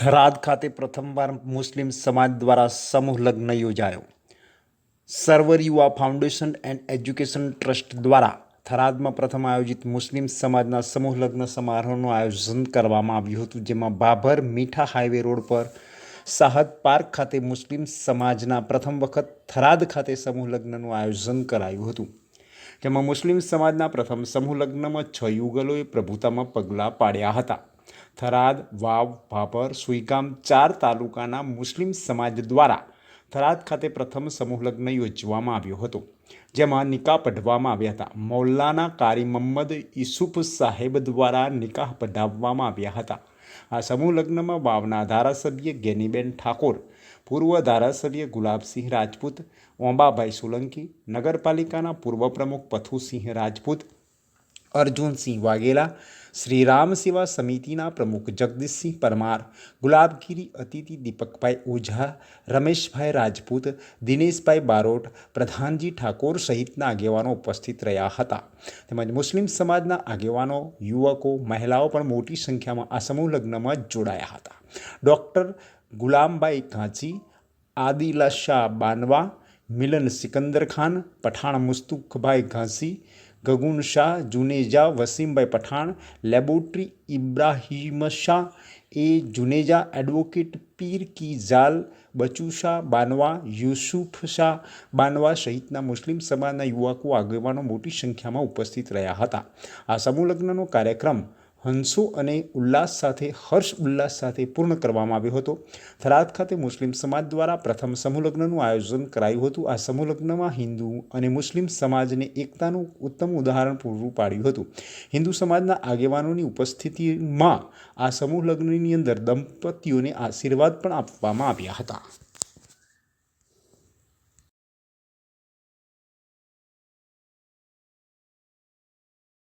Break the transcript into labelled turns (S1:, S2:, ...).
S1: થરાદ ખાતે પ્રથમવાર મુસ્લિમ સમાજ દ્વારા સમૂહ લગ્ન યોજાયો. સર્વર યુવા ફાઉન્ડેશન એન્ડ એજ્યુકેશન ટ્રસ્ટ દ્વારા થરાદમાં પ્રથમ આયોજિત મુસ્લિમ સમાજના સમૂહ લગ્ન સમારોહનું આયોજન કરવામાં આવ્યું હતું, જેમાં બાભર મીઠા હાઈવે રોડ પર સાહદ પાર્ક ખાતે મુસ્લિમ સમાજના પ્રથમ વખત થરાદ ખાતે સમૂહ લગ્નનું આયોજન કરાયું હતું. જેમાં મુસ્લિમ સમાજના પ્રથમ સમૂહ લગ્નમાં છ યુગલોએ પ્રભુતામાં પગલાં પાડ્યા હતા. થરાદ, વાવ, ભાભર, સુઈગામ ચાર તાલુકાના મુસ્લિમ સમાજ દ્વારા થરાદ ખાતે પ્રથમ સમૂહ લગ્ન યોજવામાં આવ્યો હતો. જેમાં નિકાહ પઢવામાં આવ્યા હતા. મૌલાના કારી મહમ્મદ ઈસુફ સાહેબ દ્વારા નિકાહ પઢાવવામાં આવ્યા હતા. આ સમૂહ લગ્નમાં વાવના ધારાસભ્ય ગેનીબેન ઠાકોર, પૂર્વ ધારાસભ્ય ગુલાબસિંહ રાજપૂત, ઓંબાભાઈ સોલંકી, નગરપાલિકાના પૂર્વ પ્રમુખ પથુસિંહ રાજપૂત, અર્જુનસિંહ વાઘેલા શ્રી રામ સેવા સમિતિના પ્રમુખ જગદીશસિંહ પરમાર, ગુલાબગીરી અતિથિ દીપકભાઈ ઓઝા, રમેશભાઈ રાજપૂત, દિનેશભાઈ બારોટ, પ્રધાનજી ઠાકોર સહિતના આગેવાનો ઉપસ્થિત રહ્યા હતા. તેમજ મુસ્લિમ સમાજના આગેવાનો, યુવકો, મહિલાઓ પણ મોટી સંખ્યામાં આ સમૂહ લગ્નમાં જોડાયા હતા. Doctor Gulambhai Kanchi Adila Shah Banva, Milan Sikandar Khan, Pathan Mustukbhai Ghansi Gagun Shah, Juneja, Wasimbhai Pathan, laboratory Ibrahim Shah, A Juneja advocate Pir કી ઝાલ, બચુ શાહ, બાનવા, યુસુફ શાહ, બાનવા સહિતના મુસ્લિમ સમાજના યુવકો આગેવાનો મોટી સંખ્યામાં ઉપસ્થિત રહ્યા હતા. આ સમૂહ લગ્નનો કાર્યક્રમ હંસો અને ઉલ્લાસ સાથે, હર્ષ ઉલ્લાસ સાથે પૂર્ણ કરવામાં આવ્યો હતો. થરાદ ખાતે મુસ્લિમ સમાજ દ્વારા પ્રથમ સમૂહલગ્નનું આયોજન કરાયું હતું. આ સમૂહલગ્નમાં હિન્દુ અને મુસ્લિમ સમાજને એકતાનું ઉત્તમ ઉદાહરણ પૂરું પાડ્યું હતું. હિન્દુ સમાજના આગેવાનોની ઉપસ્થિતિમાં આ સમૂહલગ્નની અંદર દંપતીઓને આશીર્વાદ પણ આપવામાં આવ્યા હતા.